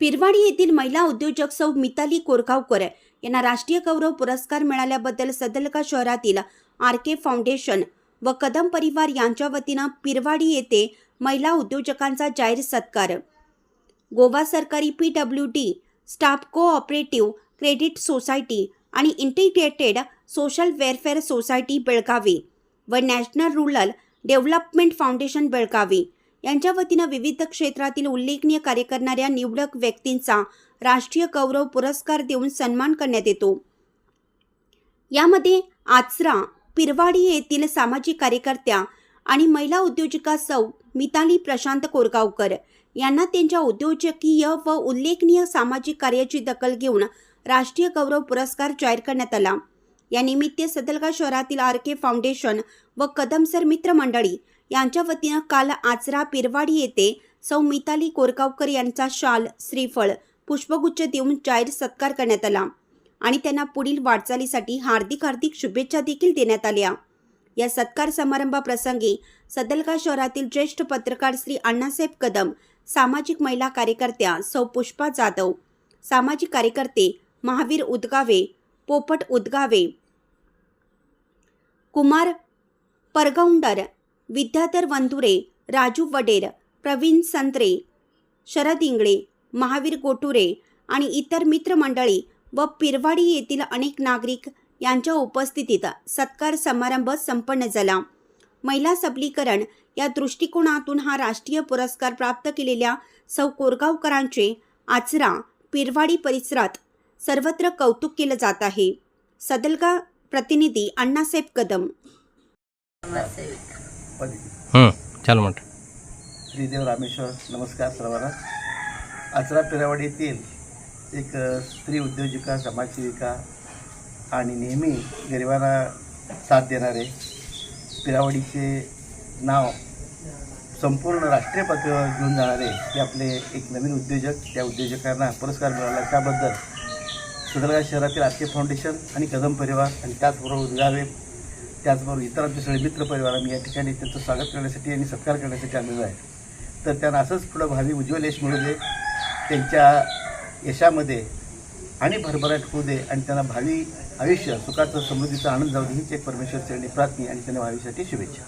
पिरवाडी येथील महिला उद्योजक सौ मिताली कोरगावकर यांना राष्ट्रीय गौरव पुरस्कार मिळाल्याबद्दल सदलका शहरातील आर के फाउंडेशन व कदम परिवार यांच्या वतीनं पिरवाडी येथे महिला उद्योजकांचा जाहीर सत्कार. गोवा सरकारी P W D staff cooperative credit society आणि integrated social welfare society Belagavi व national rural development foundation Belagavi. यांच्या वतीनं विविध क्षेत्रातील उल्लेखनीय कार्य करणाऱ्या निवडक व्यक्तींचा राष्ट्रीय गौरव पुरस्कार देऊन सन्मान करण्यात येतो. यामध्ये आचरा पिरवाडी येथील सामाजिक कार्यकर्त्या आणि महिला उद्योजिका सौ मिताली प्रशांत कोरगावकर यांना त्यांच्या उद्योजकीय व उल्लेखनीय सामाजिक कार्याची दखल घेऊन राष्ट्रीय गौरव पुरस्कार जाहीर करण्यात आला. या निमित्त सदलगा शहरातील आर के फाउंडेशन व कदमसर मित्र मंडळी यांच्या वतीनं काल आचरा पिरवाडी येथे सौ मिताली कोरगावकर यांचा शाल श्रीफळ पुष्पगुच्छ देऊन जाहीर सत्कार करण्यात आला आणि त्यांना पुढील वाटचालीसाठी हार्दिक हार्दिक शुभेच्छा देखील देण्यात आल्या. या सत्कार समारंभाप्रसंगी सदलगा शहरातील ज्येष्ठ पत्रकार श्री अण्णासाहेब कदम सामाजिक महिला कार्यकर्त्या सौ पुष्पा जाधव सामाजिक कार्यकर्ते महावीर उदगावे पोपट उदगावे. कुमार परगौंडर विद्याधर वंधुरे राजू वडेर प्रवीण संत्रे शरद इंगळे महावीर गोटुरे आणि इतर मित्रमंडळी व पिरवाडी येथील अनेक नागरिक यांच्या उपस्थितीत सत्कार समारंभ संपन्न झाला. महिला सबलीकरण या दृष्टिकोनातून हा राष्ट्रीय पुरस्कार प्राप्त केलेल्या सौ कोरगावकरांचे आचरा पिरवाडी परिसरात सर्वत्र कौतुक केलं जात आहे. सदलगा प्रतिनिधी अण्णासाहेब कदम. हं, चालू म्हणतो श्रीदेव रामेश्वर नमस्कार सर्वांना. आचरा पिरावाडी येथील एक स्त्री उद्योजिका समाजसेविका आणि नेहमी गरिबांना साथ देणारे पिरावाडीचे नाव संपूर्ण राष्ट्रीय पातळीवर घेऊन जाणारे हे आपले एक नवीन उद्योजक त्या उद्योजकांना पुरस्कार मिळाला. त्याबद्दल सदरगा शहरातील आर फाउंडेशन आणि कदम परिवार आणि त्याचबरोबर उद्गावे त्याचबरोबर इतर आमचे सगळे मित्र परिवार आम्ही या ठिकाणी त्यांचं स्वागत करण्यासाठी आणि सत्कार करण्यासाठी आलेलो आहे. तर त्यांना असंच पुढं भावी उज्ज्वल यश मिळू दे त्यांच्या यशामध्ये आणि भरभराट होऊ दे आणि त्यांना भावी आयुष्य सुखाचं समृद्धीचा आनंद जाऊ दे हीच एक परमेश्वर चरणी प्रार्थनी आणि त्यांना भावीसाठी शुभेच्छा.